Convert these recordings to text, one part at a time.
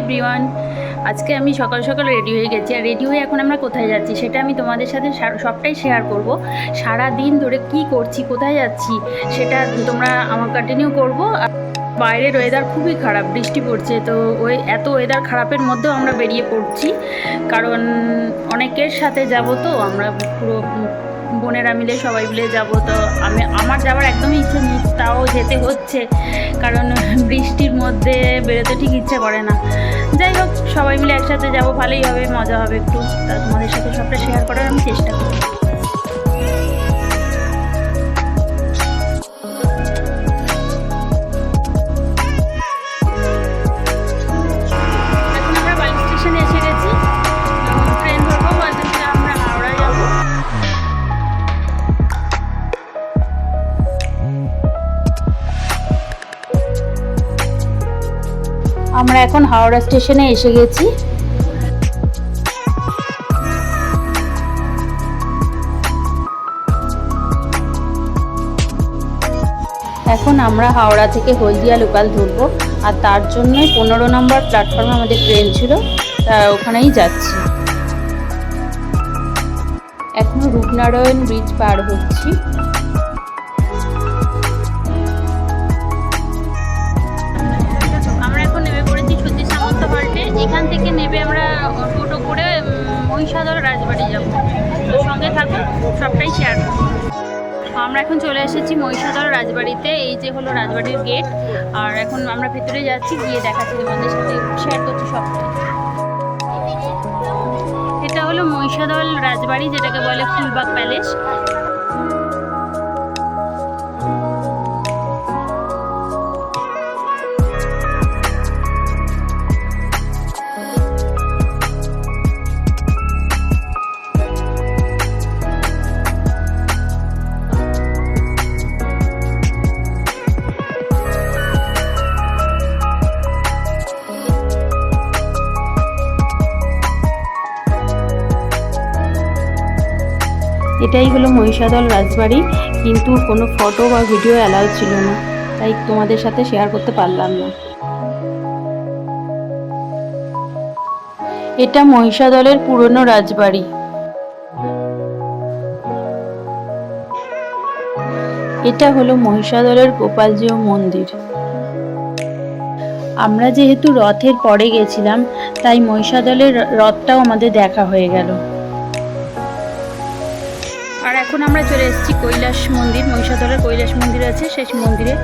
Everyone আজকে আমি সকাল সকাল রেডি হয়ে গেছি। আর রেডি হয়ে এখন আমরা কোথায় যাচ্ছি সেটা আমি তোমাদের সাথে সবটাই শেয়ার করব। সারা দিন ধরে কি করছি, কোথায় যাচ্ছি, সেটা তোমরা আমার কন্টিনিউ করব। বাইরের ওয়েদার খুবই খারাপ, বৃষ্টি পড়ছে। তো ওই এত ওয়েদার খারাপের মধ্যেও আমরা বেরিয়ে পড়ছি। কারণ অনেকের সাথে যাব তো, আমরা পুরো বোনেরা মিলে সবাই মিলে যাব। তো আমি, আমার যাওয়ার একদমই ইচ্ছে নেই, তাও যেতে হচ্ছে। কারণ বৃষ্টির মধ্যে বেরোতে ঠিক ইচ্ছে করে না। যাই হোক, সবাই মিলে একসাথে যাব, ভালোই হবে, মজা হবে একটু। তোমাদের সাথে সবটা শেয়ার করার আমি চেষ্টা করি আমরা এখন হাওড়া স্টেশনে এসে গেছি। এখন আমরা হাওড়া থেকে হলদিয়া লোকাল ধরবো, আর তার জন্যই পনেরো নম্বর প্ল্যাটফর্মে আমাদের ট্রেন ছিল, তা ওখানেই যাচ্ছি। এখনও রূপনারায়ণ ব্রিজ পার হচ্ছি। সবটাই শেয়ার করব। আমরা এখন চলে এসেছি মহিষাদল রাজবাড়িতে, এই যে হলো রাজবাড়ির গেট আর এখন আমরা ভেতরে যাচ্ছি, গিয়ে দেখাচ্ছি তোমাদের সাথে শেয়ার করছি সবটাই। এটা হলো মহিষাদল রাজবাড়ি, যেটাকে বলে ফুলবাগ প্যালেস এটাই হলো মহিষাদল রাজবাড়ি, কিন্তু কোনো ফটো বা ভিডিও অ্যালাউ ছিল না। তাই তোমাদের সাথে শেয়ার করতে পারলাম না। এটা মহিষাদলের পুরনো রাজবাড়ি। এটা হলো মহিষাদলের গোপালজিও মন্দির। আমরা যেহেতু রথের পরে গেছিলাম, তাই মহিষাদলের রথটাও আমাদের দেখা হয়ে গেল। আর এখন আমরা চলে এসেছি কৈলাস মন্দির মহিষাদলের কৈলাস মন্দির আছে সেই মন্দিরে।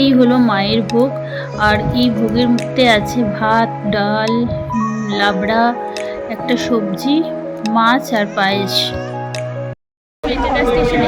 এই হলো মায়ের ভোগ। আর এই ভোগের মধ্যে আছে ভাত, ডাল, লাবড়া, একটা সবজি, মাছ আর পায়েস। স্টেশন